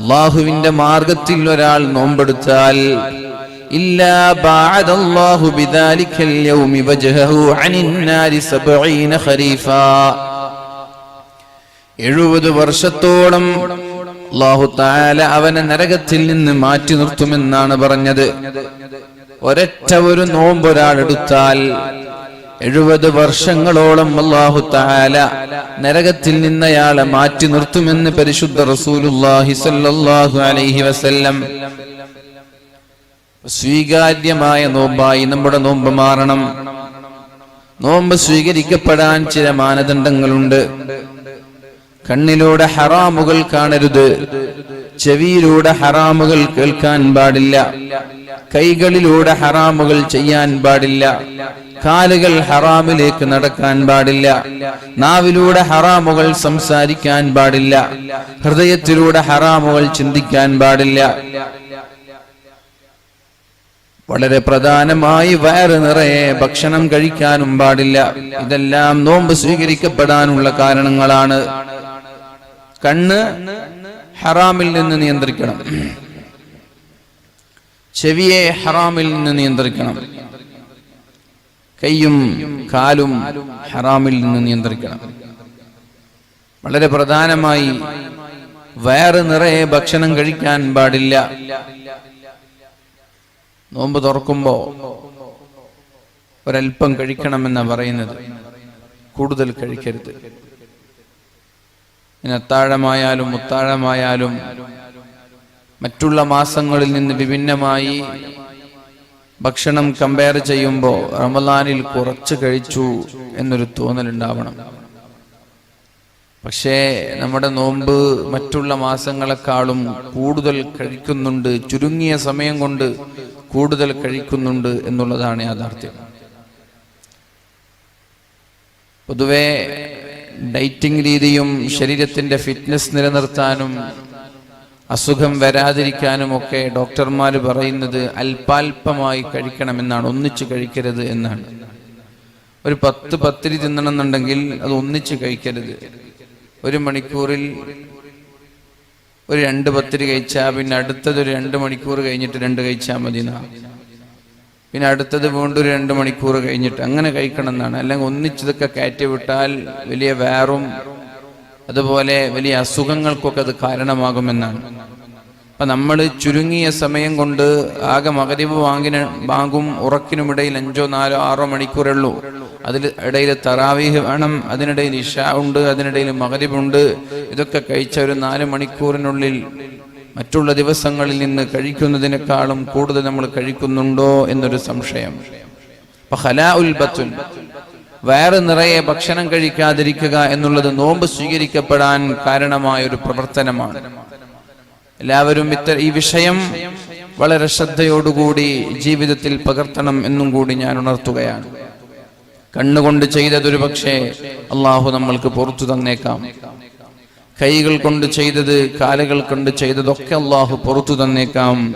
അള്ളാഹുവിന്റെ മാർഗത്തിൽ ഒരാൾ നോമ്പെടുത്താൽ എഴുപത് വർഷത്തോളം അള്ളാഹു താല അവനെ നരകത്തിൽ നിന്ന് മാറ്റി നിർത്തുമെന്നാണ് പറഞ്ഞത്. ഒരൊറ്റ ഒരു നോമ്പൊരാൾ എടുത്താൽ എഴുപത് വർഷങ്ങളോളം അള്ളാഹു താല നരകത്തിൽ നിന്നയാളെ മാറ്റി നിർത്തുമെന്ന് പരിശുദ്ധ റസൂലുല്ലാഹി സല്ലല്ലാഹു അലൈഹി വസല്ലം സ്വീകാര്യമായ നോമ്പായി നമ്മുടെ നോമ്പ് മാറണം. നോമ്പ് സ്വീകരിക്കപ്പെടാൻ ചില മാനദണ്ഡങ്ങളുണ്ട്. കണ്ണിലൂടെ ഹറാമുകൾ കാണരുത്. ചെവിയിലൂടെ ഹറാമുകൾ കേൾക്കാൻ പാടില്ല. കൈകളിലൂടെ ഹറാമുകൾ ചെയ്യാൻ പാടില്ല. കാലുകൾ ഹറാമിലേക്ക് നടക്കാൻ പാടില്ല. നാവിലൂടെ ഹറാമുകൾ സംസാരിക്കാൻ പാടില്ല. ഹൃദയത്തിലൂടെ ഹറാമുകൾ ചിന്തിക്കാൻ പാടില്ല. വളരെ പ്രധാനമായി വയറ് നിറയെ ഭക്ഷണം കഴിക്കാനും പാടില്ല. ഇതെല്ലാം നോമ്പ് സ്വീകരിക്കപ്പെടാനുള്ള കാരണങ്ങളാണ്. കണ്ണ് ഹറാമിൽ നിന്ന് നിയന്ത്രിക്കണം. ചെവിയെ ഹറാമിൽ നിന്ന് നിയന്ത്രിക്കണം. കൈയും കാലും ഹറാമിൽ നിന്ന് നിയന്ത്രിക്കണം. വളരെ പ്രധാനമായി വയറ് നിറയെ ഭക്ഷണം കഴിക്കാൻ പാടില്ല. നോമ്പ് തുറക്കുമ്പോ ഒരൽപ്പം കഴിക്കണമെന്ന പറയുന്നത്. കൂടുതൽ കഴിക്കരുത്. ഇനി അത്താഴമായാലും മുത്താഴമായാലും മറ്റുള്ള മാസങ്ങളിൽ നിന്ന് വിഭിന്നമായി ഭക്ഷണം കമ്പയർ ചെയ്യുമ്പോൾ റമദാനിൽ കുറച്ച് കഴിച്ചു എന്നൊരു തോന്നലുണ്ടാവണം. പക്ഷേ നമ്മുടെ നോമ്പ് മറ്റുള്ള മാസങ്ങളെക്കാളും കൂടുതൽ കഴിക്കുന്നുണ്ട് ചുരുങ്ങിയ സമയം കൊണ്ട് കൂടുതൽ കഴിക്കുന്നുണ്ട് എന്നുള്ളതാണ് യാഥാർത്ഥ്യം. പൊതുവെ ഡൈറ്റിംഗ് രീതിയും ശരീരത്തിന്റെ ഫിറ്റ്നസ് നിലനിർത്താനും അസുഖം വരാതിരിക്കാനുമൊക്കെ ഡോക്ടർമാർ പറയുന്നത് അല്പാൽപമായി കഴിക്കണമെന്നാണ് ഒന്നിച്ച് കഴിക്കരുത് എന്നാണ്. ഒരു പത്ത് പത്തിരി തിന്നണമെന്നുണ്ടെങ്കിൽ അത് ഒന്നിച്ച് കഴിക്കരുത്. ഒരു മണിക്കൂറിൽ ഒരു രണ്ട് പത്തിരി കഴിച്ചാൽ പിന്നെ അടുത്തത് ഒരു രണ്ട് മണിക്കൂർ കഴിഞ്ഞിട്ട് രണ്ട് കഴിച്ചാൽ മതി പിന്നെ അടുത്തത് വീണ്ടും ഒരു രണ്ട് മണിക്കൂർ കഴിഞ്ഞിട്ട് അങ്ങനെ കഴിക്കണം എന്നാണ്. അല്ലെങ്കിൽ ഒന്നിച്ചതൊക്കെ കയറ്റി വിട്ടാൽ വലിയ വേറും അതുപോലെ വലിയ അസുഖങ്ങൾക്കൊക്കെ അത് കാരണമാകുമെന്നാണ്. അപ്പൊ നമ്മൾ ചുരുങ്ങിയ സമയം കൊണ്ട് ആകെ മകരിവ് വാങ്ങിന് വാങ്ങും ഉറക്കിനുമിടയിൽ അഞ്ചോ നാലോ ആറോ മണിക്കൂറേ ഉള്ളൂ അതിൽ ഇടയിൽ തറാവീഹ് വേണം അതിനിടയിൽ ഇഷ ഉണ്ട് അതിനിടയിൽ മകരിബുണ്ട് ഇതൊക്കെ കഴിച്ച ഒരു നാല് മണിക്കൂറിനുള്ളിൽ മറ്റുള്ള ദിവസങ്ങളിൽ നിന്ന് കഴിക്കുന്നതിനേക്കാളും കൂടുതൽ നമ്മൾ കഴിക്കുന്നുണ്ടോ എന്നൊരു സംശയം. അപ്പൊ ഹലാ ഉൽബത്തുൻ വയറ് നിറയെ ഭക്ഷണം കഴിക്കാതിരിക്കുക എന്നുള്ളത് നോമ്പ് സ്വീകരിക്കപ്പെടാൻ കാരണമായ ഒരു പ്രവർത്തനമാണ്. എല്ലാവരും ഇത്ര ഈ വിഷയം വളരെ ശ്രദ്ധയോടുകൂടി ജീവിതത്തിൽ പകർത്തണം എന്നും കൂടി ഞാൻ ഉണർത്തുകയാണ്. കണ്ണുകൊണ്ട് ചെയ്തതൊരു പക്ഷേ അള്ളാഹു നമ്മൾക്ക് പുറത്തു തന്നേക്കാം. കൈകൾ കൊണ്ട് ചെയ്തത് കാലുകൾ കൊണ്ട് ചെയ്തതൊക്കെ അള്ളാഹു പുറത്തു തന്നേക്കാം.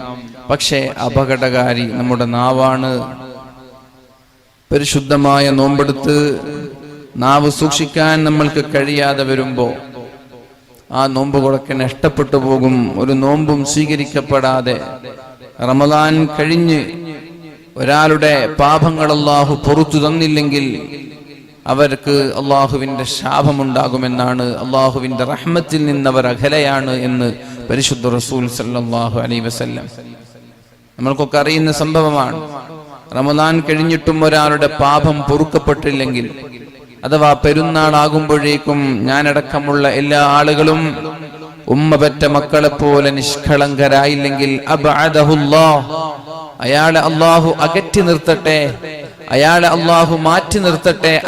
പക്ഷേ അപകടകാരി നമ്മുടെ നാവാണ്. പരിശുദ്ധമായ നോമ്പെടുത്ത് നാവ് സൂക്ഷിക്കാൻ നമ്മൾക്ക് കഴിയാതെ വരുമ്പോ ആ നോമ്പ് നോമ്പുകളൊക്കെ നഷ്ടപ്പെട്ടു പോകും. ഒരു നോമ്പും സ്വീകരിക്കപ്പെടാതെ റമദാൻ കഴിഞ്ഞ് ഒരാളുടെ പാപങ്ങൾ അള്ളാഹു പുറത്തു തന്നില്ലെങ്കിൽ അവർക്ക് അള്ളാഹുവിന്റെ ശാപമുണ്ടാകുമെന്നാണ് അള്ളാഹുവിന്റെ റഹ്മത്തിൽ നിന്ന് അവർ അഖലയാണ് എന്ന് പരിശുദ്ധ റസൂൽ സല്ലല്ലാഹു അലൈ വസല്ലം നമ്മൾക്കൊക്കെ അറിയുന്ന സംഭവമാണ്. റമദാൻ കഴിഞ്ഞിട്ടും ഒരാളുടെ പാപം പൊറുക്കപ്പെട്ടില്ലെങ്കിൽ അഥവാ പെരുന്നാളാകുമ്പോഴേക്കും ഞാനടക്കമുള്ള എല്ലാ ആളുകളും ഉമ്മ പെറ്റ മക്കളെ പോലെ നിഷ്കളങ്കരായില്ലെങ്കിൽ അയാളെ അള്ളാഹു അകറ്റി നിർത്തട്ടെ അയാളെ അള്ളാഹു മാറ്റി നിർത്തട്ടെ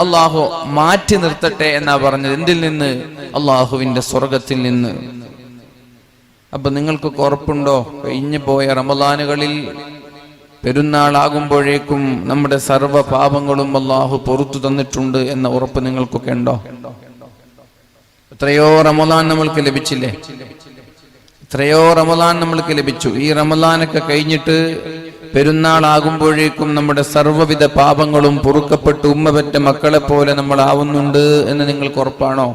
അള്ളാഹു മാറ്റി നിർത്തട്ടെ എന്നാ പറഞ്ഞത് എന്തിൽ നിന്ന്? അള്ളാഹുവിന്റെ സ്വർഗത്തിൽ നിന്ന്. അപ്പൊ നിങ്ങൾക്ക് ഉറപ്പുണ്ടോ? കഴിഞ്ഞു പോയ റമദാനുകളിൽ പെരുന്നാളാകുമ്പോഴേക്കും നമ്മുടെ സർവ പാപങ്ങളും അള്ളാഹു പൊറത്തു തന്നിട്ടുണ്ട് എന്ന ഉറപ്പ് നിങ്ങൾക്കൊക്കെ ഉണ്ടോ? എത്രയോ റമദാൻ നമ്മൾക്ക് ലഭിച്ചില്ലേ? എത്രയോ റമദാൻ നമ്മൾക്ക് ലഭിച്ചു. ഈ റമദാനൊക്കെ കഴിഞ്ഞിട്ട് പെരുന്നാളാകുമ്പോഴേക്കും നമ്മുടെ സർവവിധ പാപങ്ങളും പൊറുക്കപ്പെട്ട് ഉമ്മ പറ്റ മക്കളെ പോലെ നമ്മൾ ആവുന്നുണ്ട് എന്ന് നിങ്ങൾക്ക് ഉറപ്പാണോ?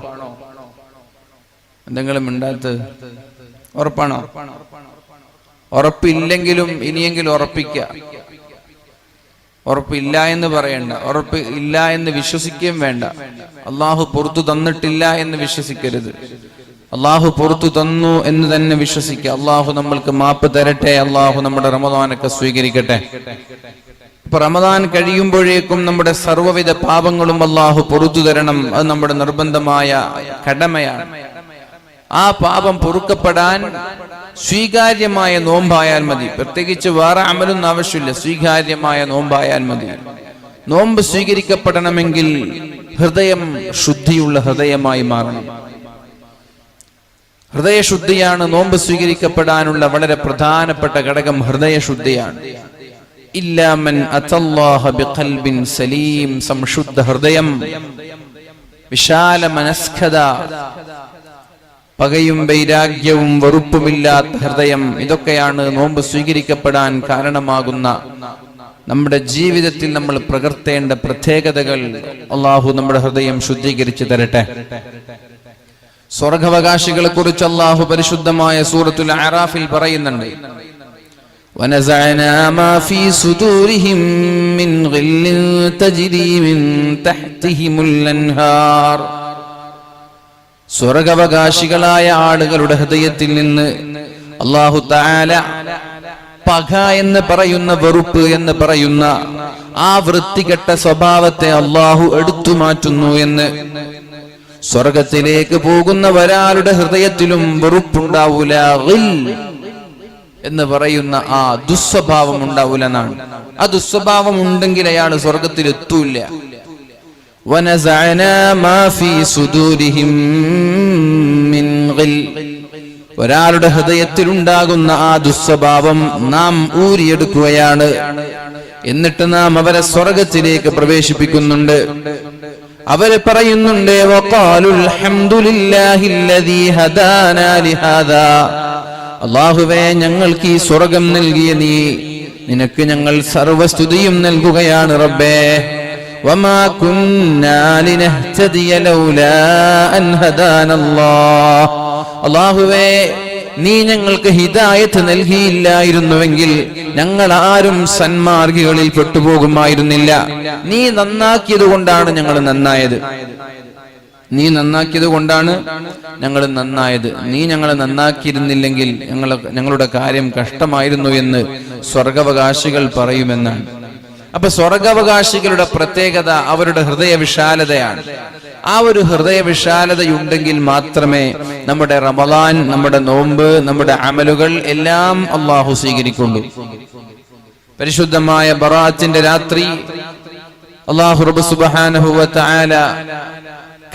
എന്തെങ്കിലും മിണ്ടാത്തത് ഉറപ്പാണോ? ഉറപ്പില്ലെങ്കിലും ഇനിയെങ്കിലും ഉറപ്പിക്കുക ഉറപ്പില്ല എന്ന് പറയണ്ട. ഉറപ്പ് ഇല്ല എന്ന് വിശ്വസിക്കുകയും വേണ്ട. അള്ളാഹു പുറത്തു തന്നിട്ടില്ല എന്ന് വിശ്വസിക്കരുത്. അള്ളാഹു പുറത്തു തന്നു എന്ന് തന്നെ വിശ്വസിക്കുക അള്ളാഹു നമ്മൾക്ക് മാപ്പ് തരട്ടെ. അള്ളാഹു നമ്മുടെ റമദാനൊക്കെ സ്വീകരിക്കട്ടെ. ഇപ്പൊ റമദാൻ കഴിയുമ്പോഴേക്കും നമ്മുടെ സർവവിധ പാപങ്ങളും അള്ളാഹു പുറത്തു തരണം. അത് നമ്മുടെ നിർബന്ധമായ കടമയാണ്. ആ പാപം പൊറുക്കപ്പെടാൻ സ്വീകാര്യമായ നോമ്പായാൽ മതി. പ്രത്യേകിച്ച് വേറെ അമലൊന്നും ആവശ്യമില്ല. സ്വീകാര്യമായ നോമ്പായാൽ മതി. നോമ്പ് സ്വീകരിക്കപ്പെടണമെങ്കിൽ ഹൃദയം ശുദ്ധിയുള്ള ഹൃദയമായി മാറണം. ഹൃദയശുദ്ധിയാണ്. നോമ്പ് സ്വീകരിക്കപ്പെടാനുള്ള വളരെ പ്രധാനപ്പെട്ട ഘടകം ഹൃദയശുദ്ധിയാണ്. ഇല്ലാമൻ സലീം. സംശുദ്ധ ഹൃദയം. വിശാല മനസ്കത. പകയും വൈരാഗ്യവും വെറുപ്പുമില്ലാത്ത ഹൃദയം ഇതൊക്കെയാണ് നോമ്പ് സ്വീകരിക്കപ്പെടാൻ കാരണമാകുന്ന നമ്മുടെ ജീവിതത്തിൽ നമ്മൾ പ്രകർത്തേണ്ട പ്രത്യേകതകൾ അള്ളാഹു നമ്മുടെ ഹൃദയം ശുദ്ധീകരിച്ചു തരട്ടെ സ്വർഗവകാശികളെ കുറിച്ച് അള്ളാഹു പരിശുദ്ധമായ സൂറത്തുൽ ആറാഫിൽ പറയുന്നുണ്ട് ونزعنا ما في صدورهم من غل تجري من تحتهم الأنهار സ്വർഗവകാശികളായ ആളുകളുടെ ഹൃദയത്തിൽ നിന്ന് അള്ളാഹു താല പക എന്ന് പറയുന്ന വെറുപ്പ് എന്ന് പറയുന്ന ആ വൃത്തികെട്ട സ്വഭാവത്തെ അള്ളാഹു എടുത്തു മാറ്റുന്നു എന്ന് സ്വർഗത്തിലേക്ക് പോകുന്ന ഒരാളുടെ ഹൃദയത്തിലും വെറുപ്പുണ്ടാവൂല എന്ന് പറയുന്ന ആ ദുസ്വഭാവം ഉണ്ടാവൂല എന്നാണ്. ആ ദുസ്വഭാവം ഉണ്ടെങ്കിൽ അയാൾ സ്വർഗത്തിൽ എത്തൂല وَنَزَعْنَا مَا فِي صُدُورِهِم مِّن غِلٍّ ഒരാളുടെ ഹൃദയത്തിൽ ഉണ്ടാകുന്ന ആ ദുസ്വഭാവം നാം ഊരിയെടുക്കുകയാണ് എന്നിട്ട് നാം അവരെ സ്വർഗത്തിലേക്ക് പ്രവേശിപ്പിക്കുന്നുണ്ട് അവര് പറയുന്നുണ്ട് وَقَالُوا الْحَمْدُ لِلَّهِ الَّذِي هَدَانَا لِهَذَا അള്ളാഹുവേ ഞങ്ങൾക്ക് ഈ സ്വർഗം നൽകിയ നീ നിനക്ക് ഞങ്ങൾ സർവസ്തുതിയും നൽകുകയാണ് റബ്ബേ وما كنا لنهتدي لولا أن هدانا الله അള്ളാഹുവേ നീ ഞങ്ങൾക്ക് ഹിദായത്ത് നൽകിയില്ലായിരുന്നുവെങ്കിൽ ഞങ്ങൾ ആരും സന്മാർഗികളിൽ പെട്ടുപോകുമായിരുന്നില്ല നീ നന്നാക്കിയത് കൊണ്ടാണ് ഞങ്ങൾ നന്നായത് നീ നന്നാക്കിയത് കൊണ്ടാണ് ഞങ്ങൾ നന്നായത് നീ ഞങ്ങളെ നന്നാക്കിയിരുന്നില്ലെങ്കിൽ ഞങ്ങൾ ഞങ്ങളുടെ കാര്യം കഷ്ടമായിരുന്നു എന്ന് സ്വർഗവകാശികൾ പറയുമെന്നാണ് അപ്പൊ സ്വർഗാവകാശികളുടെ പ്രത്യേകത അവരുടെ ഹൃദയ വിശാലതയാണ്. ആ ഒരു ഹൃദയ വിശാലതയുണ്ടെങ്കിൽ മാത്രമേ നമ്മുടെ റമദാൻ നമ്മുടെ നോമ്പ് നമ്മുടെ അമലുകൾ എല്ലാം അള്ളാഹു സ്വീകരിക്കുള്ളൂ. പരിശുദ്ധമായ ബറാത്തിന്റെ രാത്രി അള്ളാഹു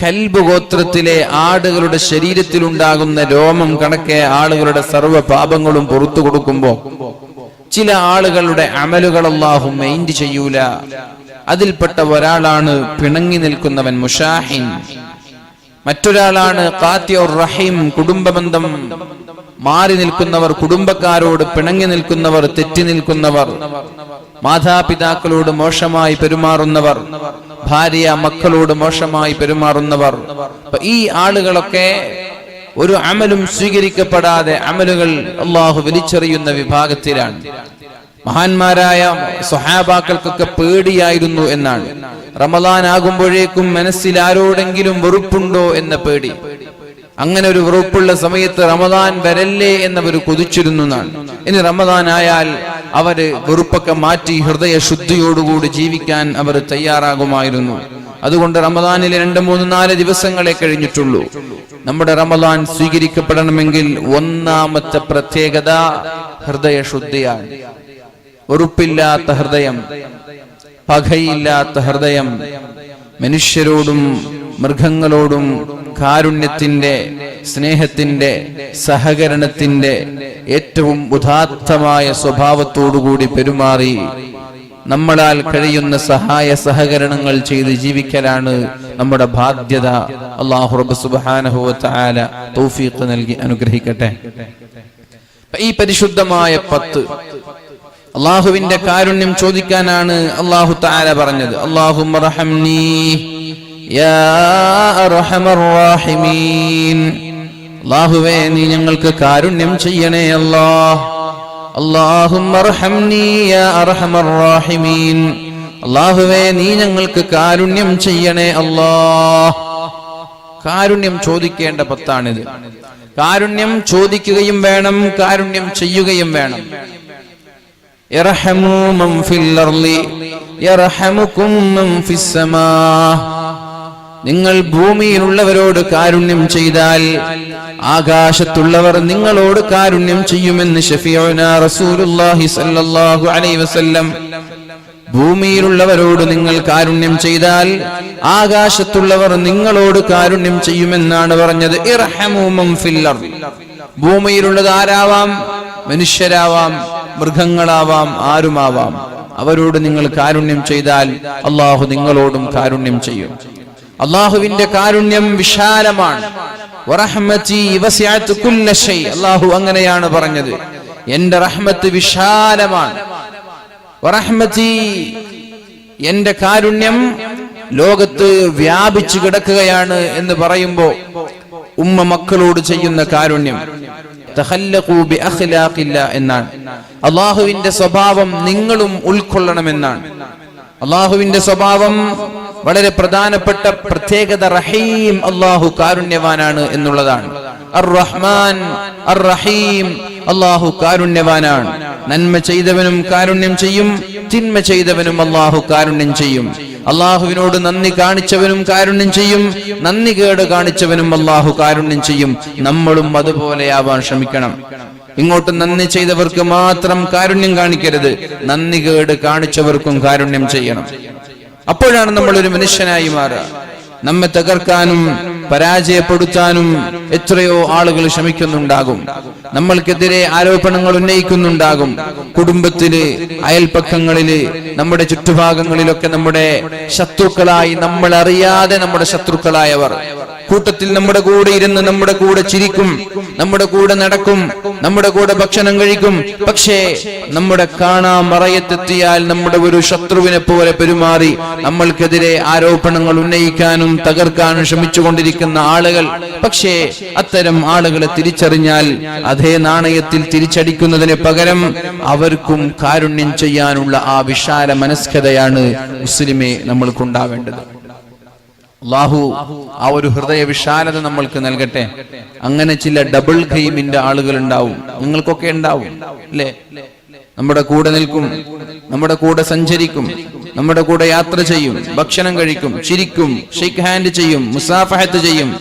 കൽബ് ഗോത്രത്തിലെ ആടുകളുടെ ശരീരത്തിലുണ്ടാകുന്ന രോമം കണക്കെ ആളുകളുടെ സർവ പാപങ്ങളും പുറത്തു കൊടുക്കുമ്പോ ചില ആളുകളുടെ അമലുകൾ അള്ളാഹു മൈൻഡ് ചെയ്യൂല. അതിൽപ്പെട്ട ഒരാളാണ് പിണങ്ങി നിൽക്കുന്നവൻ മുഷാഹിൻ. മറ്റൊരാളാണ് ഖാത്തിയുർ റഹീം കുടുംബബന്ധം. മാറി നിൽക്കുന്നവർ കുടുംബക്കാരോട് പിണങ്ങി നിൽക്കുന്നവർ തെറ്റി നിൽക്കുന്നവർ മാതാപിതാക്കളോട് മോശമായി പെരുമാറുന്നവർ ഭാര്യ മക്കളോട് മോശമായി പെരുമാറുന്നവർ. ഈ ആളുകളൊക്കെ ഒരു അമലും സ്വീകരിക്കപ്പെടാതെ അമലുകൾ അള്ളാഹു വലിച്ചെറിയുന്ന വിഭാഗത്തിലാണ്. മഹാന്മാരായ സ്വഹാബാക്കൾക്കൊക്കെ പേടിയായിരുന്നു എന്നാണ്. റമദാൻ ആകുമ്പോഴേക്കും മനസ്സിൽ ആരോടെങ്കിലും വെറുപ്പുണ്ടോ എന്ന പേടി. അങ്ങനെ ഒരു വെറുപ്പുള്ള സമയത്ത് റമദാൻ വരല്ലേ എന്നവർ കൊതിച്ചിരുന്നു എന്നാണ്. ഇനി റമദാൻ ആയാൽ അവർ വെറുപ്പൊക്കെ മാറ്റി ഹൃദയ ശുദ്ധിയോടുകൂടി ജീവിക്കാൻ അവർ തയ്യാറാകുമായിരുന്നു. അതുകൊണ്ട് റമദാനിലെ രണ്ട് മൂന്ന് നാല് ദിവസങ്ങളെ കഴിഞ്ഞിട്ടുള്ളൂ. നമ്മുടെ റമദാൻ സ്വീകരിക്കപ്പെടണമെങ്കിൽ ഒന്നാമത്തെ പ്രത്യേകത ഹൃദയ ശുദ്ധിയാണ് വെറുപ്പില്ലാത്ത ഹൃദയം പകയില്ലാത്ത ഹൃദയം മനുഷ്യരോടും മൃഗങ്ങളോടും കാരുണ്യത്തിന്റെ സ്നേഹത്തിന്റെ സഹകരണത്തിന്റെ ഏറ്റവും ഉദാത്തമായ സ്വഭാവത്തോടുകൂടി പെരുമാറി നമ്മളാൽ കഴിയുന്ന സഹായ സഹകരണങ്ങൾ ചെയ്ത് ജീവിക്കലാണ് നമ്മുടെ ബാധ്യത. അള്ളാഹു റബ്ബ് സുബ്ഹാനഹു വ തആല തൗഫീഖ് നൽകി അനുഗ്രഹിക്കട്ടെ. ഈ പരിശുദ്ധമായ പത്ത് അള്ളാഹുവിന്റെ കാരുണ്യം ചോദിക്കാനാണ് അള്ളാഹു താര പറഞ്ഞത്. അള്ളാഹു അള്ളാഹുവേ നീ ഞങ്ങൾക്ക് കാരുണ്യം ചെയ്യണേ അല്ലാ. അള്ളാഹുവേ നീ ഞങ്ങൾക്ക് കാരുണ്യം ചെയ്യണേ അല്ലാ. കാരുണ്യം ചോദിക്കേണ്ട പത്താണിത്. കാരുണ്യം ചോദിക്കുകയും വേണം കാരുണ്യം ചെയ്യുകയും വേണം. ഇറഹമു മം ഫിൽ അർളി യർഹമുക്കും മം ഫിസ് സമാ. നിങ്ങൾ ഭൂമിയിലുള്ളവരോട് കാരുണ്യം ചെയ്താൽ ആകാശത്തുള്ളവർ നിങ്ങളോട് കാരുണ്യം ചെയ്യുമെന്ന് അലൈഹി വസല്ലം ഭൂമിയിലുള്ളവരോട് നിങ്ങൾ കാരുണ്യം ചെയ്താൽ ആകാശത്തുള്ളവർ നിങ്ങളോട് കാരുണ്യം ചെയ്യുമെന്നാണ് പറഞ്ഞത്. ഭൂമിയിലുള്ളത് ആരാവാം മനുഷ്യരാവാം മൃഗങ്ങളാവാം ആരുമാവാം. അവരോട് നിങ്ങൾ കാരുണ്യം ചെയ്താൽ അള്ളാഹു നിങ്ങളോടും കാരുണ്യം ചെയ്യും. അള്ളാഹുവിന്റെ കാരുണ്യം വിശാലമാണ്. അള്ളാഹു അങ്ങനെയാണ് പറഞ്ഞത്. എന്റെ റഹ്മത്ത് വിശാലമാണ്. എന്റെ കാരുണ്യം ലോകത്ത് വ്യാപിച്ചു കിടക്കുകയാണ് എന്ന് പറയുമ്പോ ഉമ്മ മക്കളോട് ചെയ്യുന്ന കാരുണ്യം. എന്നാണ്. അള്ളാഹുവിന്റെ സ്വഭാവം നിങ്ങളും ഉൾക്കൊള്ളണമെന്നാണ്. അള്ളാഹുവിന്റെ സ്വഭാവം വളരെ പ്രധാനപ്പെട്ട പ്രത്യേകത റഹീം അള്ളാഹു കാരുണ്യവാനാണ് എന്നുള്ളതാണ്. അർ റഹ്മാൻ അർ റഹീം അള്ളാഹു കാരുണ്യവാനാണ്. നന്മ ചെയ്തവനും കാരുണ്യം ചെയ്യും തിന്മ ചെയ്തവനും അള്ളാഹു കാരുണ്യം ചെയ്യും. അള്ളാഹുവിനോട് നന്ദി കാണിച്ചവനും കാരുണ്യം ചെയ്യും നന്ദി കേട് കാണിച്ചവനും അള്ളാഹു കാരുണ്യം ചെയ്യും. നമ്മളും അതുപോലെയാവാൻ ശ്രമിക്കണം. ഇങ്ങോട്ട് നന്ദി ചെയ്തവർക്ക് മാത്രം കാരുണ്യം കാണിക്കരുത്. നന്ദി കേട് കാണിച്ചവർക്കും കാരുണ്യം ചെയ്യണം. അപ്പോഴാണ് നമ്മൾ ഒരു മനുഷ്യനായി മാറുക. നമ്മെ തകർക്കാനും പരാജയപ്പെടുത്താനും എത്രയോ ആളുകൾ ശ്രമിക്കുന്നുണ്ടാകും. നമ്മൾക്കെതിരെ ആരോപണങ്ങൾ ഉന്നയിക്കുന്നുണ്ടാകും. കുടുംബത്തിൽ അയൽപ്പക്കങ്ങളിൽ നമ്മുടെ ചുറ്റുഭാഗങ്ങളിലൊക്കെ നമ്മുടെ ശത്രുക്കളായി നമ്മൾ അറിയാതെ നമ്മുടെ ശത്രുക്കളായവർ. കൂട്ടത്തിൽ നമ്മുടെ കൂടെ ഇരുന്ന് നമ്മുടെ കൂടെ ചിരിക്കും നമ്മുടെ കൂടെ നടക്കും നമ്മുടെ കൂടെ ഭക്ഷണം കഴിക്കും. പക്ഷേ നമ്മുടെ കാണാ മറയത്തെത്തിയാൽ നമ്മുടെ ഒരു ശത്രുവിനെ പോലെ പെരുമാറി നമ്മൾക്കെതിരെ ആരോപണങ്ങൾ ഉന്നയിക്കാനും തകർക്കാനും ശ്രമിച്ചുകൊണ്ടിരിക്കുന്ന ആളുകൾ. പക്ഷേ അത്തരം ആളുകളെ തിരിച്ചറിഞ്ഞാൽ അതേ നാണയത്തിൽ തിരിച്ചടിക്കുന്നതിന് പകരം അവർക്കും കാരുണ്യം ചെയ്യാനുള്ള ആ വിശാല മനസ്കതയാണ് മുസ്ലിമെ നമ്മൾക്കുണ്ടാവേണ്ടത്. അള്ളാഹു ആ ഒരു ഹൃദയ വിശാലത നമ്മൾക്ക് നൽകട്ടെ. അങ്ങനെ ചില ഡബിൾ ഗെയിമിന്റെ ആളുകൾ ഉണ്ടാവും നിങ്ങൾക്കൊക്കെ ഉണ്ടാവും അല്ലേ? നമ്മുടെ കൂടെ നിൽക്കും നമ്മുടെ കൂടെ സഞ്ചരിക്കും നമ്മുടെ കൂടെ യാത്ര ചെയ്യും ഭക്ഷണം കഴിക്കും ചിരിക്കും ഷെയ്ക്ക് ഹാൻഡ് ചെയ്യും മുസാഫഹത്ത് ചെയ്യും.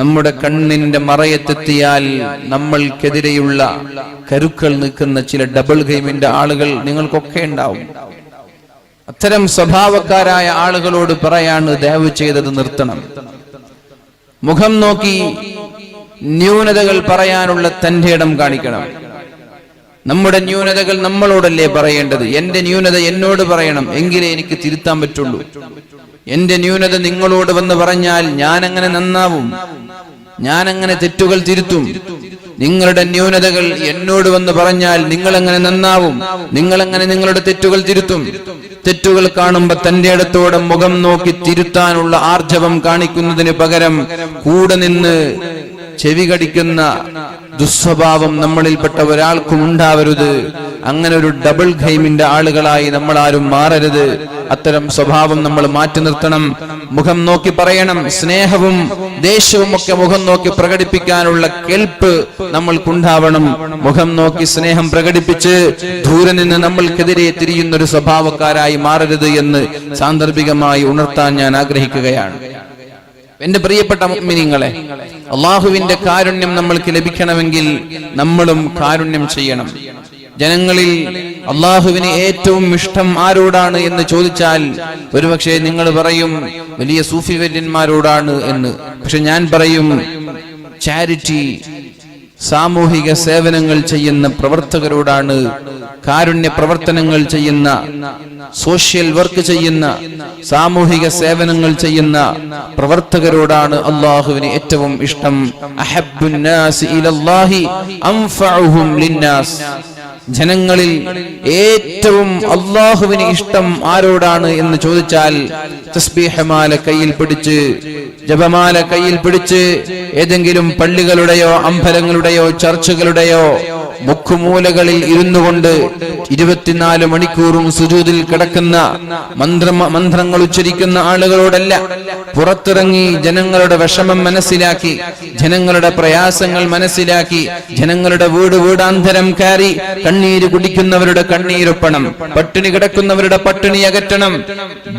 നമ്മുടെ കണ്ണിന്റെ മറയത്തെത്തിയാൽ നമ്മൾക്കെതിരെയുള്ള കരുക്കൾ നിൽക്കുന്ന ചില ഡബിൾ ഗെയിമിന്റെ ആളുകൾ നിങ്ങൾക്കൊക്കെ ഉണ്ടാവും. അത്തരം സ്വഭാവക്കാരായ ആളുകളോട് പറയാണ് ദയവ് ചെയ്തത് നിർത്തണം. മുഖം നോക്കി ന്യൂനതകൾ പറയാനുള്ള തന്റെ ഇടം കാണിക്കണം. നമ്മുടെ ന്യൂനതകൾ നമ്മളോടല്ലേ പറയേണ്ടത്? എന്റെ ന്യൂനത എന്നോട് പറയണം എങ്കിലേ എനിക്ക് തിരുത്താൻ പറ്റുള്ളൂ. എന്റെ ന്യൂനത നിങ്ങളോട് വന്ന് പറഞ്ഞാൽ ഞാൻ അങ്ങനെ നന്നാവും. ഞാൻ അങ്ങനെ തെറ്റുകൾ തിരുത്തും. നിങ്ങളുടെ ന്യൂനതകൾ എന്നോട് വന്ന് പറഞ്ഞാൽ നിങ്ങൾ അങ്ങനെ നന്നാവും. നിങ്ങൾ അങ്ങനെ നിങ്ങളുടെ തെറ്റുകൾ തിരുത്തും. തെറ്റുകൾ കാണുമ്പോ തന്റെ അടുത്തോടെ മുഖം നോക്കി തിരുത്താനുള്ള ആർജവം കാണിക്കുന്നതിന് പകരം കൂടെ നിന്ന് ചെവി കടിക്കുന്ന ദുസ്വഭാവം നമ്മളിൽപ്പെട്ട ഒരാൾക്കും ഉണ്ടാവരുത്. അങ്ങനെ ഒരു ഡബിൾ ഗെയിമിന്റെ ആളുകളായി നമ്മൾ ആരും മാറരുത്. അത്തരം സ്വഭാവം നമ്മൾ മാറ്റി നിർത്തണം. മുഖം നോക്കി പറയണം. സ്നേഹവും ദേഷ്യവും ഒക്കെ മുഖം നോക്കി പ്രകടിപ്പിക്കാനുള്ള കെൽപ്പ് നമ്മൾക്കുണ്ടാവണം. മുഖം നോക്കി സ്നേഹം പ്രകടിപ്പിച്ച് ദൂരെ നിന്ന് നമ്മൾക്കെതിരെ തിരിയുന്ന ഒരു സ്വഭാവക്കാരായി മാറരുത് എന്ന് സാന്ദർഭികമായി ഉണർത്താൻ ഞാൻ ആഗ്രഹിക്കുകയാണ്. എന്റെ പ്രിയപ്പെട്ട മിനിങ്ങളെ അള്ളാഹുവിന്റെ കാരുണ്യം നമ്മൾക്ക് ലഭിക്കണമെങ്കിൽ നമ്മളും കാരുണ്യം ചെയ്യണം. ജനങ്ങളിൽ അള്ളാഹുവിന് ഏറ്റവും ഇഷ്ടം ആരോടാണ് എന്ന് ചോദിച്ചാൽ ഒരുപക്ഷെ നിങ്ങൾ പറയും വലിയ സൂഫി വര്യന്മാരോടാണ് എന്ന്. പക്ഷെ ഞാൻ പറയും ചാരിറ്റി സാമൂഹിക സേവനങ്ങൾ ചെയ്യുന്ന പ്രവർത്തകരോടാണ് കാരുണ്യ പ്രവർത്തനങ്ങൾ ചെയ്യുന്ന സോഷ്യൽ വർക്ക് ചെയ്യുന്ന സാമൂഹിക സേവനങ്ങൾ ചെയ്യുന്ന പ്രവർത്തകരോടാണ് അള്ളാഹുവിന് ഏറ്റവും ഇഷ്ടം. ലിന്നാസ്. ജനങ്ങളിൽ ഏറ്റവും അള്ളാഹുവിന് ഇഷ്ടം ആരോടാണ് എന്ന് ചോദിച്ചാൽ തസ്ബീഹമാല കയ്യിൽ പിടിച്ച് ജപമാല കയ്യിൽ പിടിച്ച് ഏതെങ്കിലും പള്ളികളുടെയോ അമ്പലങ്ങളുടെയോ ചർച്ചുകളുടെയോ മുക്കുമൂലകളിൽ ഇരുന്നു കൊണ്ട് ഇരുപത്തിനാല് മണിക്കൂറും സുജൂതിൽ കിടക്കുന്ന മന്ത്ര മന്ത്രങ്ങൾ ഉച്ചരിക്കുന്ന ആളുകളോടല്ല പുറത്തിറങ്ങി ജനങ്ങളുടെ വിഷമം മനസ്സിലാക്കി ജനങ്ങളുടെ പ്രയാസങ്ങൾ മനസ്സിലാക്കി ജനങ്ങളുടെ വീട് വീടാന്തരം കയറി കണ്ണീര് കുടിക്കുന്നവരുടെ കണ്ണീരൊപ്പണം പട്ടിണി കിടക്കുന്നവരുടെ പട്ടിണി അകറ്റണം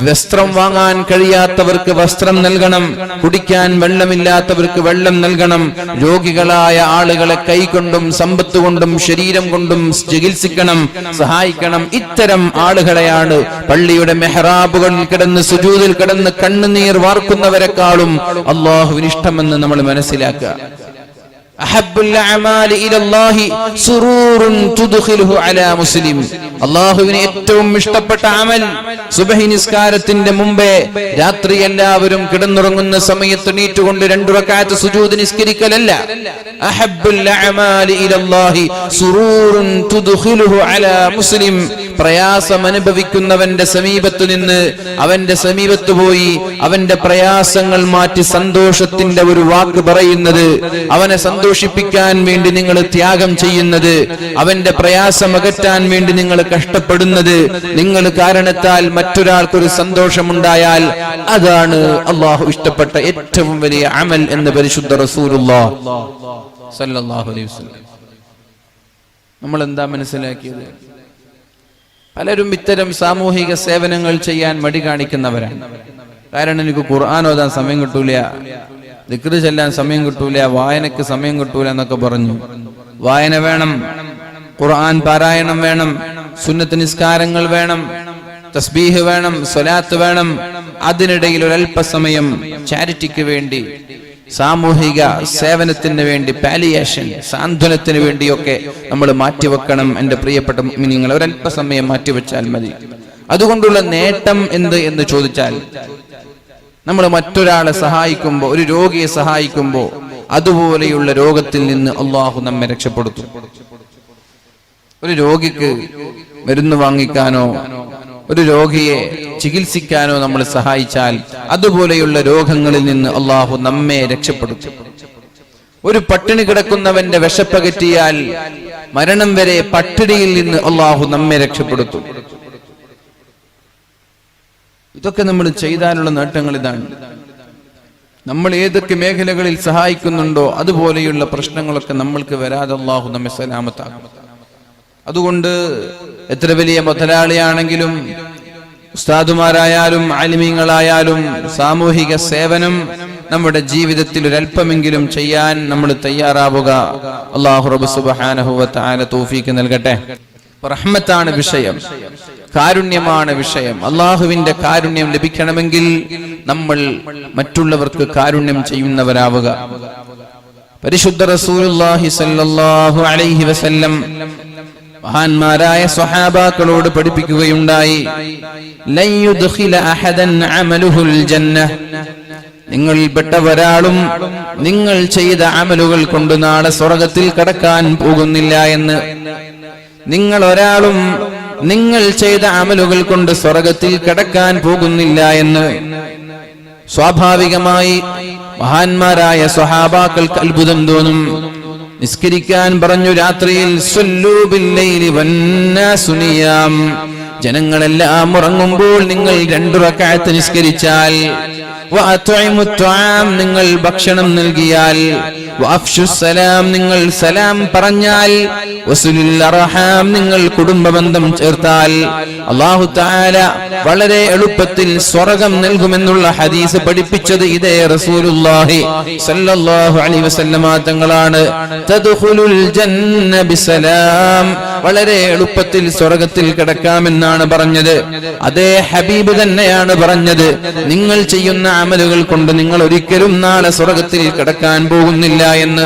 വസ്ത്രം വാങ്ങാൻ കഴിയാത്തവർക്ക് വസ്ത്രം നൽകണം കുടിക്കാൻ വെള്ളമില്ലാത്തവർക്ക് വെള്ളം നൽകണം രോഗികളായ ആളുകളെ കൈകൊണ്ടും സമ്പത്ത് കൊണ്ടും ശരീരം കൊണ്ടും ചികിത്സിക്കണം സഹായിക്കണം. ഇത്തരം ആളുകളെയാണ് പള്ളിയുടെ മെഹ്റാബുകളിൽ കിടന്ന് സുജൂതിൽ കിടന്ന് കണ്ണുനീർ വാർക്കുന്നവരെക്കാളും അള്ളാഹുവിനിഷ്ടമെന്ന് നമ്മൾ മനസ്സിലാക്കുക. അഹബ്ബുൽ അമാലി ഇലല്ലാഹി സുറൂറുൻ തുദ്ഖിലുഹു അലാ മുസ്ലിം. അല്ലാഹുവിനെ ഏറ്റവും ഇഷ്ടപ്പെട്ട അമൽ സുബഹി നിസ്കാരത്തിന്റെ മുമ്പേ രാത്രി എല്ലാവരും കിടന്നുറങ്ങുന്ന സമയത്ത് നീറ്റുകൊണ്ട് രണ്ടു റക്അത്ത് സുജൂദ് നിസ്കരിക്കലല്ല. മുസ്ലിം. പ്രയാസം അനുഭവിക്കുന്നവന്റെ സമീപത്തു നിന്ന് അവന്റെ സമീപത്ത് പോയി അവന്റെ പ്രയാസങ്ങൾ മാറ്റി സന്തോഷത്തിന്റെ ഒരു വാക്ക് പറയുന്നത് അവനെ സന്തോഷിപ്പിക്കാൻ വേണ്ടി നിങ്ങൾ ത്യാഗം ചെയ്യുന്നത് അവന്റെ പ്രയാസം അകറ്റാൻ വേണ്ടി നിങ്ങൾ കഷ്ടപ്പെടുന്നത് നിങ്ങൾ കാരണത്താൽ മറ്റൊരാൾക്കൊരു സന്തോഷമുണ്ടായാൽ അതാണ് അള്ളാഹു ഇഷ്ടപ്പെട്ട ഏറ്റവും വലിയ അമൽ എന്ന് പരിശുദ്ധ അലൈഹി വസല്ലം. നമ്മൾ എന്താ മനസ്സിലാക്കിയത്? പലരും ഇത്തരം സാമൂഹിക സേവനങ്ങൾ ചെയ്യാൻ മടി കാണിക്കുന്നവരാണ്. കാരണം എനിക്ക് ഖുർആൻ ഓതാൻ സമയം കിട്ടൂല. ദിക്റ് ചെല്ലാൻ സമയം കിട്ടൂല വായനക്ക് സമയം കിട്ടൂല എന്നൊക്കെ പറഞ്ഞു. വായന വേണം ഖുർആൻ പാരായണം വേണം സുന്നത്ത് നിസ്കാരങ്ങൾ വേണം തസ്ബീഹ് വേണം സ്വലാത്ത് വേണം. അതിനിടയിൽ ഒരല്പസമയം ചാരിറ്റിക്ക് വേണ്ടി സാമൂഹിക സേവനത്തിന് വേണ്ടി പാലിയേഷൻ സാന്ത്വനത്തിന് വേണ്ടിയൊക്കെ നമ്മൾ മാറ്റിവെക്കണം. എന്റെ പ്രിയപ്പെട്ട നിങ്ങൾ ഒരല്പസമയം മാറ്റിവെച്ചാൽ മതി. അതുകൊണ്ടുള്ള നേട്ടം എന്ത് എന്ന് ചോദിച്ചാൽ നമ്മൾ മറ്റൊരാളെ സഹായിക്കുമ്പോൾ ഒരു രോഗിയെ സഹായിക്കുമ്പോൾ അതുപോലെയുള്ള രോഗത്തിൽ നിന്ന് അള്ളാഹു നമ്മെ രക്ഷപ്പെടുത്തും. ഒരു രോഗിക്ക് മരുന്ന് വാങ്ങിക്കാനോ ഒരു രോഗിയെ ചികിത്സിക്കാനോ നമ്മൾ സഹായിച്ചാൽ അതുപോലെയുള്ള രോഗങ്ങളിൽ നിന്ന് അള്ളാഹു നമ്മെ രക്ഷപ്പെടുത്തും. ഒരു പട്ടിണി കിടക്കുന്നവന്റെ വിശപ്പകറ്റിയാൽ മരണം വരെ പട്ടിണിയിൽ നിന്ന് അള്ളാഹു നമ്മെ രക്ഷപ്പെടുത്തും. ഇതൊക്കെ നമ്മൾ ചെയ്താലുള്ള നേട്ടങ്ങൾ ഇതാണ്. നമ്മൾ ഏതൊക്കെ മേഖലകളിൽ സഹായിക്കുന്നുണ്ടോ അതുപോലെയുള്ള പ്രശ്നങ്ങളൊക്കെ നമ്മൾക്ക് വരാതെ അള്ളാഹു നമ്മെ സലാമത്താകും അതുകൊണ്ട് എത്ര വലിയ മുതലാളിയാണെങ്കിലും ഉസ്താദുമാരായാലും ആലിമീങ്ങളായാലും സാമൂഹിക സേവനം നമ്മുടെ ജീവിതത്തിൽ ഒരല്പമെങ്കിലും ചെയ്യാൻ നമ്മൾ തയ്യാറാവുക. അള്ളാഹു റബ് സുബ്ഹാനഹു വ തആല തൗഫീക്ക് നൽകട്ടെ. റഹ്മത്താണ് വിഷയം. കാരുണ്യമാണ് വിഷയം. അള്ളാഹുവിന്റെ കാരുണ്യം ലഭിക്കണമെങ്കിൽ നമ്മൾ മറ്റുള്ളവർക്ക് കാരുണ്യം ചെയ്യുന്നവരാവുക. പരിശുദ്ധ അലൈഹി വസല്ലം മഹാന്മാരായ സ്വഹാബാക്കളോട് പഠിപ്പിക്കുകയുണ്ടായി. നിങ്ങളിൽപ്പെട്ട ഒരാളും നിങ്ങൾ ചെയ്ത അമലുകൾ കൊണ്ട് നാളെ സ്വർഗത്തിൽ കടക്കാൻ പോകുന്നില്ല എന്ന്. നിങ്ങൾ ഒരാളും നിങ്ങൾ ചെയ്ത അമലുകൾ കൊണ്ട് സ്വർഗത്തിൽ കിടക്കാൻ പോകുന്നില്ല എന്ന് സ്വാഭാവികമായി മഹാന്മാരായ സ്വഹാബാക്കൾക്ക് അത്ഭുതം തോന്നും. നിസ്കരിക്കാൻ പറഞ്ഞു രാത്രിയിൽ സുനിയാം ജനങ്ങളെല്ലാം ഉറങ്ങുമ്പോൾ നിങ്ങൾ രണ്ടു റക്അത്ത് നിസ്കരിച്ചാൽ നിങ്ങൾ ഭക്ഷണം നൽകിയാൽ സലാം നിങ്ങൾ സലാം പറഞ്ഞാൽ അർഹാം നിങ്ങൾ കുടുംബബന്ധം ചേർത്താൽ അള്ളാഹു തആല വളരെ എളുപ്പത്തിൽ സ്വർഗം നൽകുമെന്നുള്ള ഹദീസ് പഠിപ്പിച്ചത് ഇതേ റസൂലുള്ളാഹി സല്ലല്ലാഹു അലൈഹി വസല്ലമ തങ്ങളാണ്. തദ്ഖുലുൽ ജന്ന ബിസലാം. വളരെ എളുപ്പത്തിൽ സ്വർഗത്തിൽ കിടക്കാമെന്നാണ് പറഞ്ഞത്. അതേ ഹബീബ് തന്നെയാണ് പറഞ്ഞത്. നിങ്ങൾ ചെയ്യുന്ന അമലുകൾ കൊണ്ട് നിങ്ങൾ ഒരിക്കലും നാളെ സ്വർഗത്തിൽ കിടക്കാൻ പോകുന്നില്ല എന്ന്.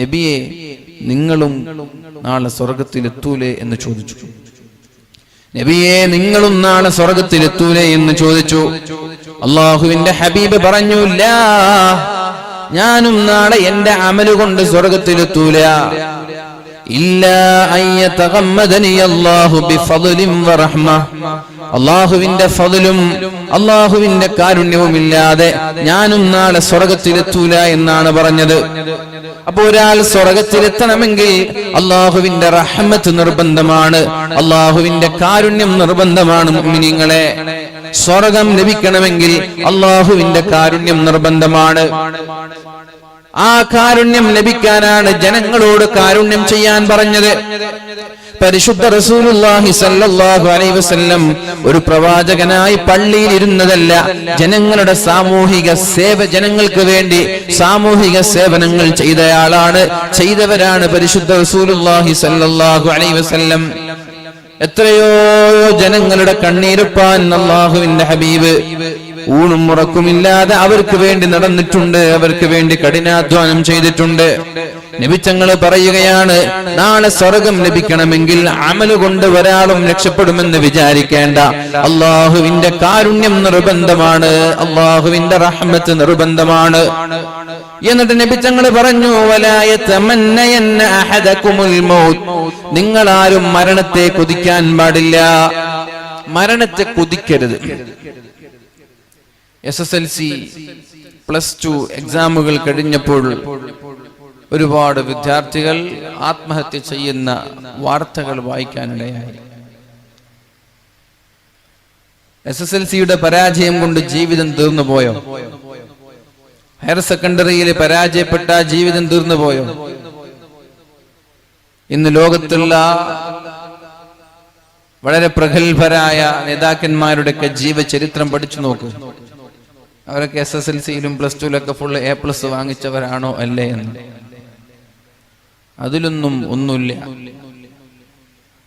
നബിയെ നിങ്ങളും നാളെ സ്വർഗത്തിൽ എത്തൂലേ എന്ന് ചോദിച്ചു. നബിയെ നിങ്ങളും നാളെ സ്വർഗത്തിൽ എത്തൂലേ എന്ന് ചോദിച്ചു. അള്ളാഹുവിന്റെ ഹബീബ് പറഞ്ഞു ലാ ഞാനും നാളെ എന്റെ അമൽ കൊണ്ട് സ്വർഗത്തിലെത്തൂല. അള്ളാഹുവിന്റെ ഫതിലും അള്ളാഹുവിന്റെ കാരുണ്യവും ഇല്ലാതെ ഞാനും നാളെ സ്വർഗത്തിലെത്തൂല എന്നാണ് പറഞ്ഞത്. അപ്പൊ ഒരാൾ സ്വർഗത്തിലെത്തണമെങ്കിൽ അള്ളാഹുവിന്റെ റഹ്മത്ത് നിർബന്ധമാണ്. അള്ളാഹുവിന്റെ കാരുണ്യം നിർബന്ധമാണ് മുഅ്മിനീങ്ങളെ. സ്വർഗം ലഭിക്കണമെങ്കിൽ അള്ളാഹുവിന്റെ കാരുണ്യം നിർബന്ധമാണ്. ആ കാരുണ്യം ലഭിക്കാനാണ് ജനങ്ങളോട് കാരുണ്യം ചെയ്യാൻ പറഞ്ഞത്. പരിശുദ്ധ റസൂലുള്ളാഹി സല്ലല്ലാഹു അലൈഹി വസല്ലം ഒരു പ്രവാചകനായി പള്ളിയിൽ ഇരുന്നതല്ല ജനങ്ങളുടെ സാമൂഹിക സേവ ജനങ്ങൾക്ക് വേണ്ടി സാമൂഹിക സേവനങ്ങൾ ചെയ്തയാളാണ് ചെയ്തവരാണ് പരിശുദ്ധ റസൂലുള്ളാഹി സല്ലല്ലാഹു അലൈഹി വസല്ലം. എത്രയോ ജനങ്ങളുടെ കണ്ണീരൊപ്പാൻ അള്ളാഹുവിന്റെ ഹബീബ് ഊണും ഉറക്കുമില്ലാതെ അവർക്ക് വേണ്ടി നടന്നിട്ടുണ്ട് അവർക്ക് വേണ്ടി കഠിനാധ്വാനം ചെയ്തിട്ടുണ്ട്. നബിച്ചങ്ങൾ പറയുകയാണ് നാളെ സ്വർഗം ലഭിക്കണമെങ്കിൽ അമൽ കൊണ്ട് ഒരാളും രക്ഷപ്പെടുമെന്ന് വിചാരിക്കേണ്ട. അള്ളാഹുവിന്റെ കാരുണ്യം നിർബന്ധമാണ് അള്ളാഹുവിന്റെ റഹ്മത്ത് നിർബന്ധമാണ്. എന്നിട്ട് നബിച്ചങ്ങൾ പറഞ്ഞു നിങ്ങൾ ആരും മരണത്തെ കൊതിക്കാൻ പാടില്ല. മരണത്തെ കൊതിക്കരുത്. S S L C plus two എക്സാമുകൾ കഴിഞ്ഞപ്പോൾ ഒരുപാട് വിദ്യാർത്ഥികൾ ആത്മഹത്യ ചെയ്യുന്ന വാർത്തകൾ വായിക്കാനിടയായി. എസ് എസ് എൽ സിയുടെ പരാജയം കൊണ്ട് ജീവിതം തീർന്നു പോയോ? ഹയർ സെക്കൻഡറിയിൽ പരാജയപ്പെട്ട ജീവിതം തീർന്നു പോയോ? ഇന്ന് ലോകത്തുള്ള വളരെ പ്രഗത്ഭരായ നേതാക്കന്മാരുടെയൊക്കെ ജീവചരിത്രം പഠിച്ചു നോക്കൂ. അവരൊക്കെ എസ് എസ് എൽ സിയിലും പ്ലസ് ടുവിലൊക്കെ ഫുൾ എ പ്ലസ് വാങ്ങിച്ചവരാണോ അല്ലേ എന്ന്. അതിലൊന്നും ഒന്നുമില്ല.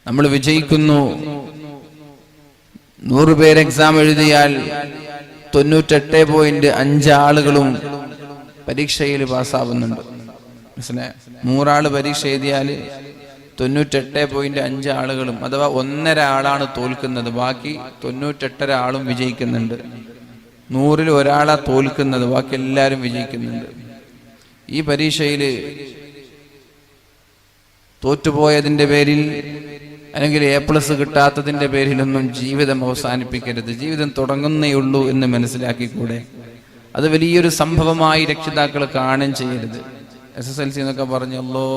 നമ്മൾ വിജയിക്കുന്നു. നൂറ് പേര് എക്സാം എഴുതിയാൽ തൊണ്ണൂറ്റെട്ട് പോയിന്റ് അഞ്ച് ആളുകളും പരീക്ഷയിൽ പാസ്സാവുന്നുണ്ട്. മനസ്സിലായ? നൂറാൾ പരീക്ഷ എഴുതിയാൽ തൊണ്ണൂറ്റെട്ട് പോയിന്റ് അഞ്ച് ആളുകളും അഥവാ ഒന്നര ആളാണ് തോൽക്കുന്നത്. ബാക്കി തൊണ്ണൂറ്റെട്ടര ആളും വിജയിക്കുന്നുണ്ട്. നൂറിൽ ഒരാളാ തോൽക്കുന്നത്. ബാക്കി എല്ലാവരും വിജയിക്കുന്നുണ്ട്. ഈ പരീക്ഷയിൽ തോറ്റുപോയതിന്റെ പേരിൽ അല്ലെങ്കിൽ എ പ്ലസ് കിട്ടാത്തതിന്റെ പേരിലൊന്നും ജീവിതം അവസാനിപ്പിക്കരുത്. ജീവിതം തുടങ്ങുന്നേ ഉള്ളൂ എന്ന് മനസ്സിലാക്കിക്കൂടെ? അത് വലിയൊരു സംഭവമായി രക്ഷിതാക്കൾ കാണുകയും ചെയ്യരുത്. എസ് എസ് എൽ സി എന്നൊക്കെ പറഞ്ഞല്ലോ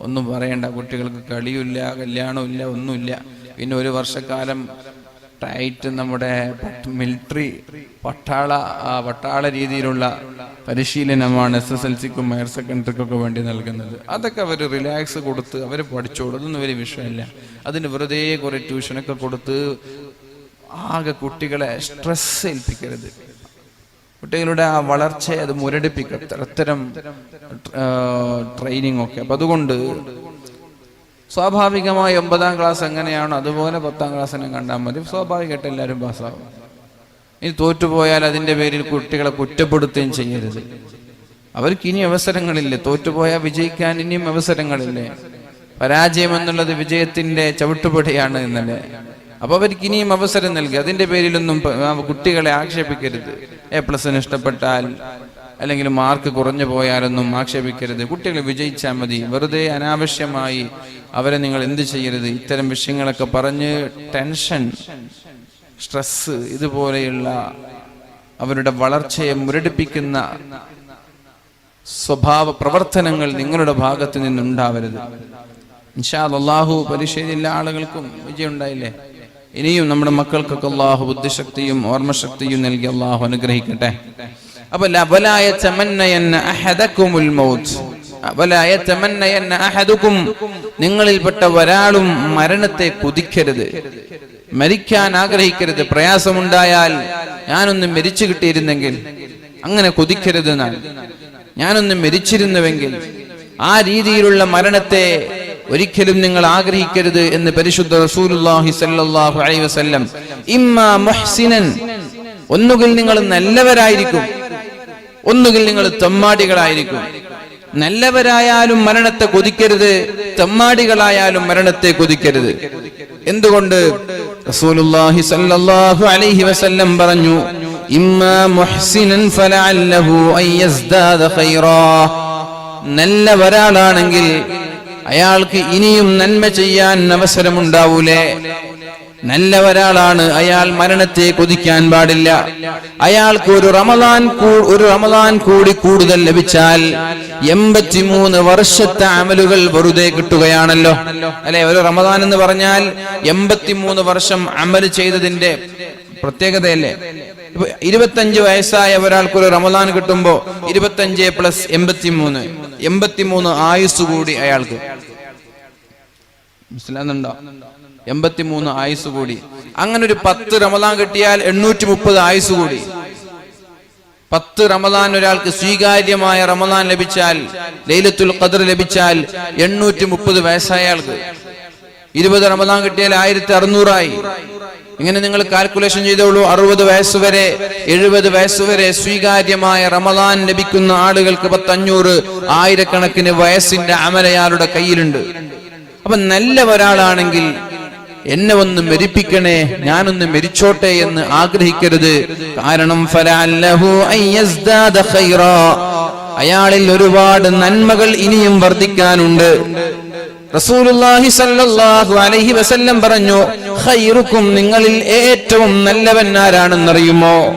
ഒന്നും പറയണ്ട. കുട്ടികൾക്ക് കളിയില്ല കല്യാണമില്ല ഒന്നുമില്ല. പിന്നെ ഒരു വർഷക്കാലം ടൈറ്റ് നമ്മുടെ മിലിറ്ററി പട്ടാള പട്ടാള രീതിയിലുള്ള പരിശീലനമാണ് എസ് എസ് എൽ സിക്കും ഹയർ സെക്കൻഡറിക്കൊക്കെ വേണ്ടി നൽകുന്നത്. അതൊക്കെ അവർ റിലാക്സ് കൊടുത്ത് അവർ പഠിച്ചോളൂ. അതൊന്നും വലിയ വിഷയമില്ല. അതിന് വെറുതെ കുറെ ട്യൂഷനൊക്കെ കൊടുത്ത് ആകെ കുട്ടികളെ സ്ട്രെസ് ഏൽപ്പിക്കരുത്. കുട്ടികളുടെ ആ വളർച്ചയെ അത് മുരടിപ്പിക്കും അത്തരം ട്രെയിനിങ് ഒക്കെ. അപ്പൊ അതുകൊണ്ട് സ്വാഭാവികമായി ഒമ്പതാം ക്ലാസ് എങ്ങനെയാണോ അതുപോലെ പത്താം ക്ലാസ്സിനും കണ്ടാൽ മതി. സ്വാഭാവികമായിട്ട് എല്ലാവരും പാസ്സാവും ഇനി തോറ്റുപോയാൽ അതിന്റെ പേരിൽ കുട്ടികളെ കുറ്റപ്പെടുത്തുകയും ചെയ്യരുത്. അവർക്ക് ഇനി അവസരങ്ങളില്ലേ? തോറ്റുപോയാൽ വിജയിക്കാൻ ഇനിയും അവസരങ്ങളില്ലേ? പരാജയം എന്നുള്ളത് വിജയത്തിന്റെ ചവിട്ടുപടിയാണ് എന്നല്ലേ? അപ്പൊ അവർക്ക് ഇനിയും അവസരം നൽകി. അതിന്റെ പേരിലൊന്നും കുട്ടികളെ ആക്ഷേപിക്കരുത്. എ പ്ലസിന് ഇഷ്ടപ്പെട്ടാൽ അല്ലെങ്കിൽ മാർക്ക് കുറഞ്ഞു പോയാലൊന്നും ആക്ഷേപിക്കരുത്. കുട്ടികൾ വിജയിച്ചാൽ മതി. വെറുതെ അനാവശ്യമായി അവരെ നിങ്ങൾ എന്ത് ചെയ്യരുത്? ഇത്തരം വിഷയങ്ങളൊക്കെ പറഞ്ഞ് ടെൻഷൻ സ്ട്രെസ് ഇതുപോലെയുള്ള അവരുടെ വളർച്ചയെ മുരടിപ്പിക്കുന്ന സ്വഭാവ പ്രവർത്തനങ്ങൾ നിങ്ങളുടെ ഭാഗത്ത് നിന്നുണ്ടാവരുത്. ഇൻഷാ അള്ളാഹു പരിശീലില്ല ആളുകൾക്കും വിജയം ഉണ്ടായില്ലേ ഇനിയും നമ്മുടെ മക്കൾക്കൊക്കെ അള്ളാഹു ബുദ്ധിശക്തിയും ഓർമ്മശക്തിയും നൽകി അള്ളാഹു അനുഗ്രഹിക്കട്ടെ. നിങ്ങളിൽപ്പെട്ട ഒരാളും മരണത്തെ കുതിക്കരുത്. മരിക്കാൻ ആഗ്രഹിക്കരുത്. പ്രയാസമുണ്ടായാൽ ഞാനൊന്ന് മരിച്ചു കിട്ടിയിരുന്നെങ്കിൽ അങ്ങനെ കുതിക്കരുത് എന്നാണ് ഞാനൊന്ന് മരിച്ചിരുന്നുവെങ്കിൽ ആ രീതിയിലുള്ള മരണത്തെ ഒരിക്കലും നിങ്ങൾ ആഗ്രഹിക്കരുത് എന്ന് പരിശുദ്ധ റസൂലുള്ളാഹി സ്വല്ലല്ലാഹു അലൈഹി വസല്ലം ഇമ്മാ മുഹ്സിനൻ ഒന്നുകിൽ നിങ്ങൾ നല്ലവരായിരിക്കും. ഒന്നുകിൽ നിങ്ങൾ തെമ്മാടികളായിരിക്കും. നല്ലവരായാലും മരണത്തെ കൊതിക്കരുത്. തെമ്മാടികളായാലും മരണത്തെ കൊതിക്കരുത്. എന്തുകൊണ്ട്? റസൂലുള്ളാഹി അലൈഹി വസല്ലം പറഞ്ഞു ഇമ്മാ മുഹ്സിനൻ ഫലഅല്ലഹു അയാൾക്ക് ഇനിയും നന്മ ചെയ്യാൻ അവസരമുണ്ടാവൂലേ? നല്ല ഒരാളാണ് അയാൾ മരണത്തെ കൊതിക്കാൻ പാടില്ല. അയാൾക്ക് ഒരു റമദാൻ ഒരു റമദാൻ കൂടി കൂടുതൽ ലഭിച്ചാൽ എൺപത്തിമൂന്ന് വർഷത്തെ അമലുകൾ വെറുതെ കിട്ടുകയാണല്ലോ. അല്ലെ? ഒരു റമദാൻ എന്ന് പറഞ്ഞാൽ എൺപത്തിമൂന്ന് വർഷം അമൽ ചെയ്തതിന്റെ പ്രത്യേകതയല്ലേ? ഇരുപത്തഞ്ച് വയസ്സായ ഒരാൾക്ക് ഒരു റമദാൻ കിട്ടുമ്പോ ഇരുപത്തഞ്ച് പ്ലസ് എൺപത്തിമൂന്ന്. എൺപത്തിമൂന്ന് ആയുസ് കൂടി അയാൾക്ക്. മനസ്സിലാകുന്നുണ്ടോ എൺപത്തിമൂന്ന് ആയുസ് കൂടി. അങ്ങനെ ഒരു പത്ത് റമദാൻ കിട്ടിയാൽ എണ്ണൂറ്റി മുപ്പത് ആയുസ് കൂടി. പത്ത് റമദാൻ ഒരാൾക്ക് സ്വീകാര്യമായ റമദാൻ ലഭിച്ചാൽ ലൈലത്തുൽ ഖദർ ലഭിച്ചാൽ എണ്ണൂറ്റി മുപ്പത് വയസ്സായ ആൾക്ക്. ഇരുപത് റമദാൻ കിട്ടിയാൽ ആയിരത്തി അറുന്നൂറായി ഇങ്ങനെ നിങ്ങൾ കാൽക്കുലേഷൻ ചെയ്തോളൂ അറുപത് വയസ്സ് വരെ എഴുപത് വയസ്സ് വരെ സ്വീകാര്യമായ റമദാൻ ലഭിക്കുന്ന ആളുകൾക്ക് പത്തഞ്ഞൂറ് ആയിരക്കണക്കിന് വയസ്സിന്റെ അമലയാളുടെ കയ്യിലുണ്ട്. അപ്പൊ നല്ല ഒരാളാണെങ്കിൽ എന്നെ ഒന്ന് മരിപ്പിക്കണേ ഞാനൊന്ന് മരിച്ചോട്ടെ എന്ന് ആഗ്രഹിക്കരുത്. കാരണം. അയാളിൽ ഒരുപാട് നന്മകൾ ഇനിയും വർദ്ധിക്കാനുണ്ട്. റസൂലുള്ളാഹി സല്ലല്ലാഹു അലൈഹി വസല്ലം പറഞ്ഞു ഖൈറുക്കും നിങ്ങളിൽ ഏറ്റവും നല്ലവൻ ആരാണെന്നറിയുമോ?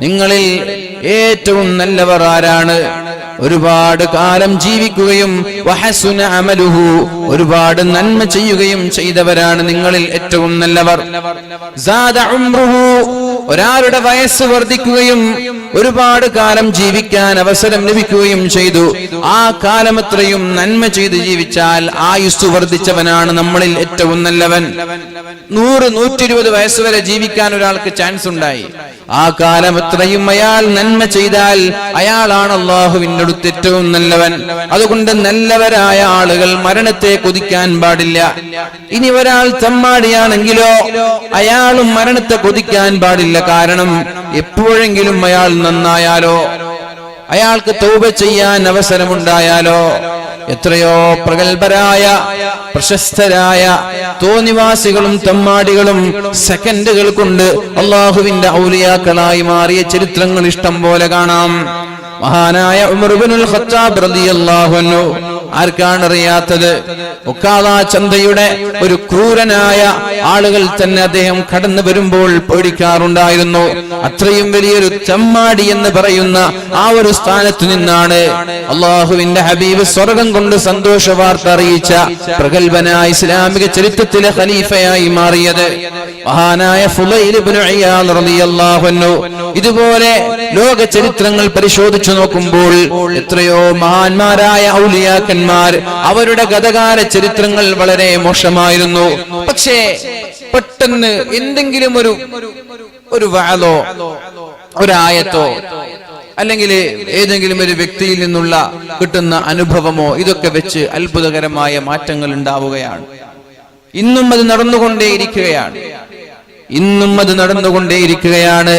നിങ്ങളിൽ ഏറ്റവും നല്ലവർ ആരാണ്? ഒരുപാട് കാലം ജീവിക്കുകയും വഹസുന അമലുഹു ഒരുപാട് നന്മ ചെയ്യുകയും ചെയ്തവരാണ് നിങ്ങളിൽ ഏറ്റവും നല്ലവർ. ഒരാളുടെ വയസ്സ് വർദ്ധിക്കുകയും ഒരുപാട് കാലം ജീവിക്കാൻ അവസരം ലഭിക്കുകയും ചെയ്തു. ആ കാലമത്രയും നന്മ ചെയ്ത് ജീവിച്ചാൽ ആയുസ് വർദ്ധിച്ചവനാണ് നമ്മളിൽ ഏറ്റവും നല്ലവൻ. നൂറ് വയസ്സ് വരെ ജീവിക്കാൻ ഒരാൾക്ക് ചാൻസ് ഉണ്ടായി. ആ കാലം എത്രയും അയാൾ നന്മ ചെയ്താൽ അയാളാണ് അടുത്ത് ഏറ്റവും നല്ലവൻ. അതുകൊണ്ട് നല്ലവരായ ആളുകൾ മരണത്തെ കൊതിക്കാൻ പാടില്ല. ഇനി ഒരാൾ തമ്മാടിയാണെങ്കിലോ അയാളും മരണത്തെ കൊതിക്കാൻ പാടില്ല. കാരണം എപ്പോഴെങ്കിലും അയാൾ നന്നായാലോ അയാൾക്ക് തൗബ ചെയ്യാൻ അവസരമുണ്ടായാലോ? എത്രയോ പ്രഗത്ഭരായ പ്രശസ്തരായ തോന്നിവാസികളും തമ്മാടികളും സെക്കൻഡുകൾ കൊണ്ട് അള്ളാഹുവിന്റെ ഔലിയാക്കളായി മാറിയ ചരിത്രങ്ങൾ ഇഷ്ടം പോലെ കാണാം. മഹാനായ ഉമർബിനുൽ ഖത്താബ് റളിയല്ലാഹു അൻഹു ആർക്കാണ് അറിയാത്തത് ഒക്കാള ചന്തയുടെ ഒരു ക്രൂരനായ ആളുകൾ തന്നെ അദ്ദേഹം കടന്നു വരുമ്പോൾ പേടിക്കാറുണ്ടായിരുന്നു. അത്രയും വലിയൊരു ചമ്മാടി എന്ന് പറയുന്ന ആ ഒരു സ്ഥാനത്ത് നിന്നാണ് അള്ളാഹുവിന്റെ ഹബീബ് സ്വർഗം കൊണ്ട് സന്തോഷ വാർത്ത അറിയിച്ച പ്രഗത്ഭനായ ഇസ്ലാമിക ചരിത്രത്തിലെ ഖലീഫയായി മാറിയത്. മഹാനായ ഫുലൈൽ ഇബ്നു റളിയല്ലാഹു അൻഹു. ഇതുപോലെ ലോക ചരിത്രങ്ങൾ പരിശോധിച്ചു നോക്കുമ്പോൾ എത്രയോ മഹാന്മാരായ ഔലിയാക്കന്മാർ അവരുടെ ഗതകാല ചരിത്രങ്ങൾ വളരെ മോശമായിരുന്നു. പക്ഷേ പെട്ടെന്ന് എന്തെങ്കിലും ഒരു ഒരു വാലോ ഒരായത്തോ അല്ലെങ്കിൽ ഏതെങ്കിലും ഒരു വ്യക്തിയിൽ നിന്നുള്ള കിട്ടുന്ന അനുഭവമോ ഇതൊക്കെ വെച്ച് അത്ഭുതകരമായ മാറ്റങ്ങൾ ഉണ്ടാവുകയാണ്. ഇന്നും അത് നടന്നുകൊണ്ടേയിരിക്കുകയാണ്. ഇന്നും അത് നടന്നുകൊണ്ടേയിരിക്കുകയാണ്.